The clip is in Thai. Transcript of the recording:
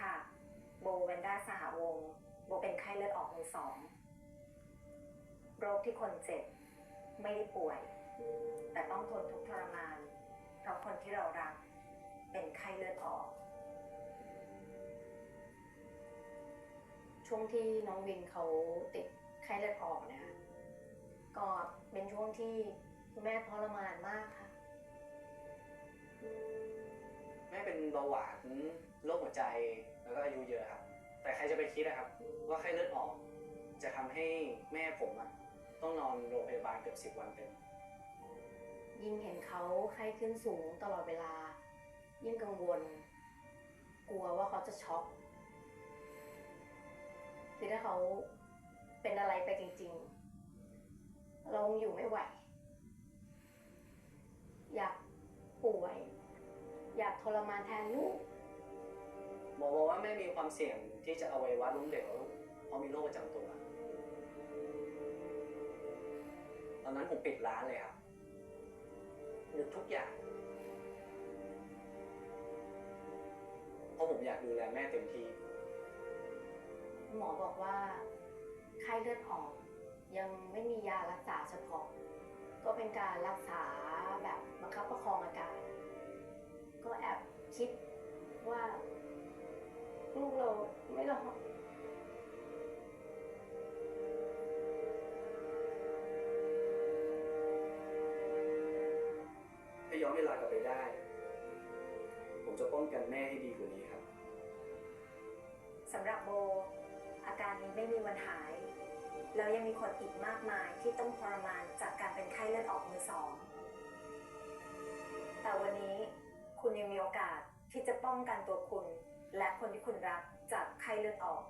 ค่ะ โบเวนด้าสหวงศ์โบเป็นไข้เลือดออกมือสอง โรคที่คนเจ็บ ไม่ได้ป่วย แต่ต้องทนทุกข์ทรมาน เพราะคนที่เรารัก เป็นไข้เลือดออก ช่วงที่น้องวินเขาติดไข้เลือดออกนะคะก็เป็นช่วงที่คุณแม่ทรมานมากค่ะ เบาหวานโรคหัวใจแล้วก็อายุเยอะครับ แต่ใครจะไปคิดนะครับ ว่าไข้เลือดออก จะทำให้แม่ผมอะต้องนอนโรงพยาบาลเกือบสิบวันเต็มยิ่งเห็นเขาไข้ขึ้นสูงตลอดเวลา ยิ่งกังวล กลัวว่าเขาจะช็อกคือถ้าเขาเป็นอะไรไปจริง ๆ เราอยู่ไม่ไหว อยากทรมานแทนลูก หมอบอกว่าแม่มีความเสี่ยงที่จะอวัยวะล้มเหลวเพราะมีโรคประจำตัว ตอนนั้นผมปิดร้านเลยครับหยุดทุกอย่าง เพราะผมอยากดูแลแม่เต็มที่ หมอบอกว่าไข้เลือดออกยังไม่มียารักษาเฉพาะ ก็เป็นการรักษาแบบบังคับประคองอาการก็แอบ คิดว่า ลูกเราไม่รอดถ้าย้อนเวลากลับไปได้ ผมจะป้องกันแม่ให้ดีกว่านี้ครับ สำหรับโบ อาการนี้ไม่มีวันหาย แล้วยังมีคนอีกมากมายที่ต้องทรมานจากการเป็นไข้เลือดออกมือสอง ยังมีโอกาสที่จะป้องกันตัวคุณ และคนที่คุณรักจากไข้เลือดออก